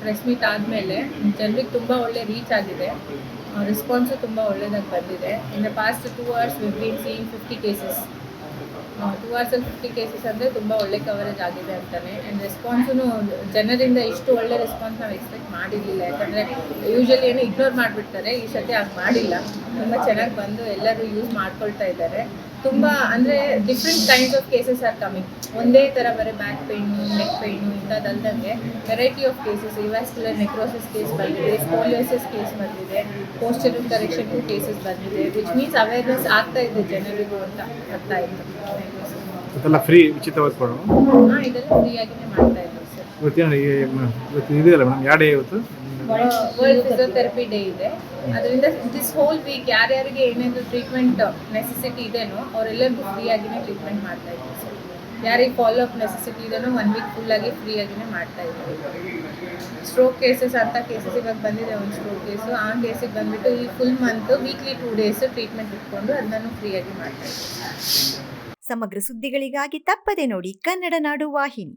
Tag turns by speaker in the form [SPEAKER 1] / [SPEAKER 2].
[SPEAKER 1] Press meet ಆದಮೇಲೆ ಜನರಿಗೆ ತುಂಬ ಒಳ್ಳೆ ರೀಚ್ ಆಗಿದೆ. ರೆಸ್ಪಾನ್ಸು ತುಂಬ ಒಳ್ಳೆಯದಾಗಿ ಬಂದಿದೆ. In the past two hours we been seen fifty cases two ಅವರ್ಸಲ್ಲಿ fifty cases ಅಂದರೆ ತುಂಬ ಒಳ್ಳೆ ಕವರೇಜ್ ಆಗಿದೆ ಅಂತಲೇ ಆ್ಯಂಡ್ ರೆಸ್ಪಾನ್ಸೂ ಜನರಿಂದ ಇಷ್ಟು ಒಳ್ಳೆ ರೆಸ್ಪಾನ್ಸ್ ನಾವು ಎಕ್ಸ್ಪೆಕ್ಟ್ ಮಾಡಿರಲಿಲ್ಲ. ಯಾಕಂದರೆ ಯೂಶ್ವಲಿ ಏನು ಇಗ್ನೋರ್ ಮಾಡಿಬಿಡ್ತಾರೆ. ಈ ಸತಿ ಹಾಗೆ ಮಾಡಿಲ್ಲ. ತುಂಬ ಚೆನ್ನಾಗಿ ಬಂದು ಎಲ್ಲರೂ ಯೂಸ್ ಮಾಡ್ಕೊಳ್ತಾ ಇದ್ದಾರೆ. ತುಂಬ ಅಂದರೆ different kinds of cases are coming ಒಂದೇ ಥರ ಬರೀ back pain neck pain ಇಂಥದ್ದಲ್ದಂಗೆ variety of cases avascular necrosis case ಬಂದಿದೆ ಸ್ಕೋಲಿಯೋಸಿಸ್ ಕೇಸ್ ಬಂದಿದೆ ಪೋಸ್ಟರ್ ಕರೆಕ್ಷನ್ ಕೇಸಸ್ ಬಂದಿದೆ ವಿಚ್ ಮೀನ್ಸ್ ಅವೇರ್ನೆಸ್ ಆಗ್ತಾ ಇದೆ ಜನರಿಗೂ ಅಂತ ಆಗ್ತಾ ಇತ್ತು
[SPEAKER 2] ಇದೆಲ್ಲ ಫ್ರೀ ಉಚಿತವಾಗಿ
[SPEAKER 1] ಇದೆಲ್ಲ ಫ್ರೀಯಾಗಿನೇ ಮಾಡ್ತಾ
[SPEAKER 2] ಇವತ್ತೇನು ಇವತ್ತು ಇದೆಯಲ್ಲ ಮೇಡಮ್ ಯಾವ ಡೇ ಇವತ್ತು?
[SPEAKER 1] ವರ್ಲ್ಡ್ ಫಿಸಿಯೋಥೆರಪಿ ಡೇ ಇದೆ. ಅದರಿಂದ ದಿಸ್ ಹೋಲ್ ವೀಕ್ ಯಾರ್ಯಾರಿಗೆ ಏನೇನು ಟ್ರೀಟ್ಮೆಂಟ್ ನೆಸೆಸಿಟಿ ಇದೆನೋ ಅವರೆಲ್ಲರಿಗೂ ಫ್ರೀಯಾಗಿನೇ ಟ್ರೀಟ್ಮೆಂಟ್ ಮಾಡ್ತಾ ಇದ್ದೀವಿ ಸರ್ ಯಾರಿಗೆ ಫಾಲೋ ಅಪ್ ನೆಸೆಸಿಟಿ ಇದೆನೋ ಒನ್ ವೀಕ್ ಫುಲ್ಲಾಗಿ ಫ್ರೀಯಾಗಿನೇ ಮಾಡ್ತಾ ಇದ್ದೀವಿ. ಸ್ಟ್ರೋಕ್ ಕೇಸಸ್ ಅಂತ ಕೇಸಸ್ ಇವಾಗ ಬಂದಿದೆ ಒಂದು ಸ್ಟ್ರೋಕ್ ಕೇಸು ಆ ಕೇಸಿಗೆ ಬಂದುಬಿಟ್ಟು ಈ full month weekly two days treatment ಇಟ್ಕೊಂಡು ಅದನ್ನು ಫ್ರೀಯಾಗಿ ಮಾಡ್ತಾ ಇದ್ದೀವಿ.
[SPEAKER 3] ಸಮಗ್ರ ಸುದ್ದಿಗಳಿಗಾಗಿ ತಪ್ಪದೆ ನೋಡಿ ಕನ್ನಡ ನಾಡು ವಾಹಿನಿ.